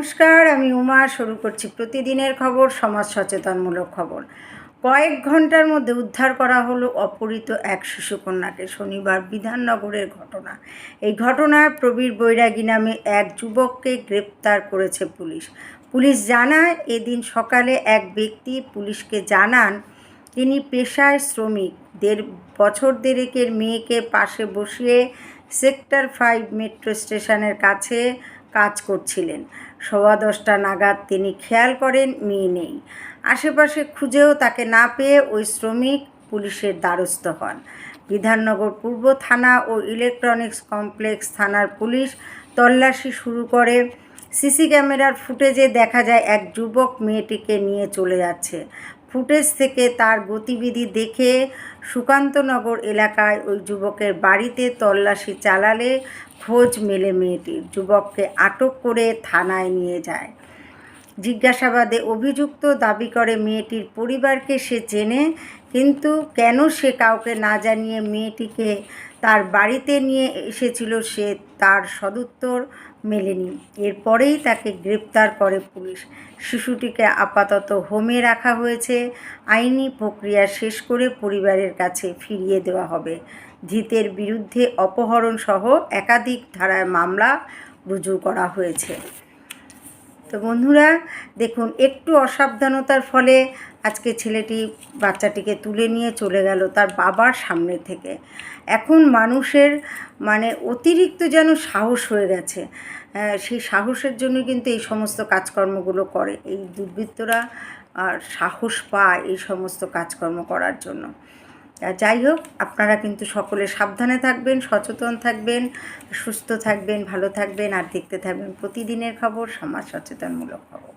নমস্কার, আমি উমা শুরু করছি প্রতিদিনের খবর, সমাজ সচেতনমূলক খবর। কয়েক ঘণ্টার মধ্যে উদ্ধার করা হলো অপহৃত এক শিশুকন্যাকে। শনিবার বিধাননগরের ঘটনা। এই ঘটনায় প্রবীর বৈরাগী নামে এক যুবককে গ্রেপ্তার করেছে পুলিশ। পুলিশ জানায়, এদিন সকালে এক ব্যক্তি পুলিশকে জানান, তিনি পেশায় শ্রমিক। দেড় বছর দেড়েকের মেয়েকে পাশে বসিয়ে সেক্টর ফাইভ মেট্রো স্টেশনের কাছে কাজ করছিলেন। সওয়া দশটা নাগাদ তিনি খেয়াল করেন মেয়ে নেই। আশেপাশে খুঁজেও তাকে না পেয়ে ওই শ্রমিক পুলিশের দ্বারস্থ হন। বিধাননগর পূর্ব থানা ও ইলেকট্রনিক্স কমপ্লেক্স থানার পুলিশ তল্লাশি শুরু করে। সিসি ক্যামেরার ফুটেজে দেখা যায়, এক যুবক মেয়েটিকে নিয়ে চলে যাচ্ছে। ফুটেজ থেকে তার গতিবিধি দেখে সুকান্তনগর এলাকায় ওই যুবকের বাড়িতে তল্লাশি চালালে খোঁজ মেলে মেয়েটির। যুবককে আটক করে থানায় নিয়ে যায়। জিজ্ঞাসাবাদে অভিযুক্ত দাবি করে মেয়েটির পরিবারকে সে চেনে কিন্তু কেন সে কাউকে না জানিয়ে মেয়েটিকে তার বাড়িতে নিয়ে এসেছিল সে তার সদুত্তর মেলেনি। এরপরেই তাকে গ্রেপ্তার করে পুলিশ। শিশুটিকে আপাতত হোমে রাখা হয়েছে। আইনি প্রক্রিয়া শেষ করে পরিবারের কাছে ফিরিয়ে দেওয়া হবে। ধৃতের বিরুদ্ধে অপহরণসহ একাধিক ধারায় মামলা রুজু করা হয়েছে। তো বন্ধুরা, দেখুন, একটু অসাবধানতার ফলে আজকে ছেলেটি বাচ্চাটিকে তুলে নিয়ে চলে গেল তার বাবার সামনে থেকে। এখন মানুষের মানে অতিরিক্ত যেন সাহস হয়ে গেছে সেই সাহসের জন্য কিন্তু এই সমস্ত কাজকর্মগুলো করে। এই দুর্বৃত্তরা আর সাহস পায় এই সমস্ত কাজকর্ম করার জন্য। যাই হোক, আপনারা কিন্তু সকলে সাবধানে থাকবেন, সচেতন থাকবেন, সুস্থ থাকবেন, ভালো থাকবেন, আর দেখতে থাকবেন প্রতিদিনের খবর সমাজ সচেতনমূলক খবর।